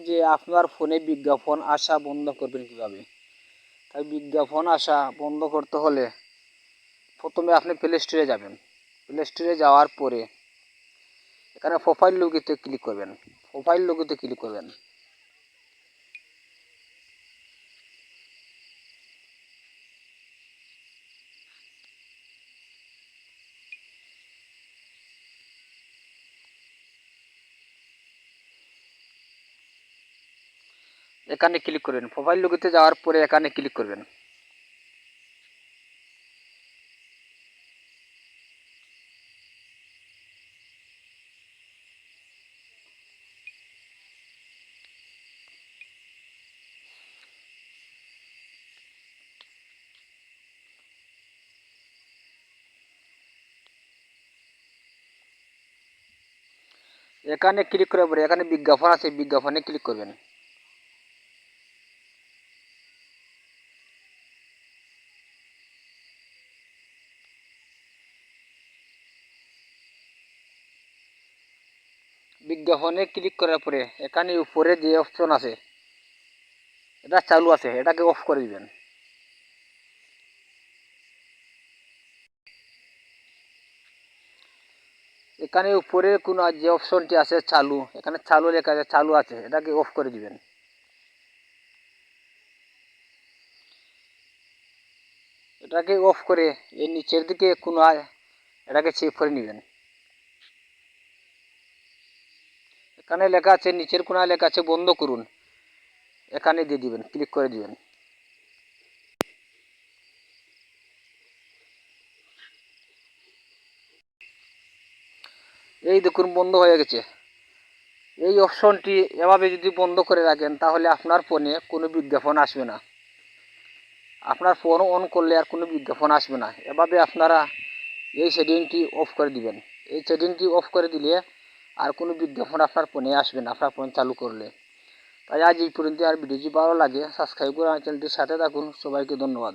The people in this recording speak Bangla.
যে আপনার ফোনে বিজ্ঞাপন আসা বন্ধ করবেন কীভাবে? তাই বিজ্ঞাপন আসা বন্ধ করতে হলে প্রথমে আপনি প্লে স্টোরে যাবেন। প্লে স্টোরে যাওয়ার পরে এখানে প্রোফাইল লোগোতে ক্লিক করবেন। প্রোফাইল লোগোতে ক্লিক করবেন। এখানে ক্লিক করবেন। প্রোফাইল লোগোতে যাওয়ার পরে এখানে ক্লিক করবেন। এখানে ক্লিক করার পরে এখানে বিজ্ঞাপন আছে, বিজ্ঞাপনে ক্লিক করবেন। বিজ্ঞাপনে ক্লিক করার পরে এখানে উপরে যে অপশন আছে, এটা চালু আছে, এটাকে অফ করে দিবেন। এখানে উপরে কোনো যে অপশনটি আছে চালু, এখানে চালু লেখা আছে, চালু আছে, এটাকে অফ করে দিবেন। এটাকে অফ করে এর নিচের দিকে কোনো এটাকে চেক করে নেবেন। এখানে লেখা আছে, নিচের কোনায় লেখা আছে, বন্ধ করুন। এখানে দিয়ে দিবেন ক্লিক করে দিবেন। এই দেখুন, বন্ধ হয়ে গেছে। এই অপশনটি এভাবে যদি বন্ধ করে রাখেন, তাহলে আপনার ফোনে কোনো বিজ্ঞাপন আসবে না। আপনার ফোন অন করলে আর কোনো বিজ্ঞাপন আসবে না। এভাবে আপনারা এই সেটিংটি অফ করে দিবেন। এই সেটিংটি অফ করে দিলে আর কোনো বিজ্ঞাপন আপনার ফোনে আসবে না, আপনার ফোন চালু করলে। তাই আজ এই পর্যন্ত আর ভিডিওটি ভালো লাগে সাবস্ক্রাইব করে আমার চ্যানেলটির সাথে থাকুন। সবাইকে ধন্যবাদ।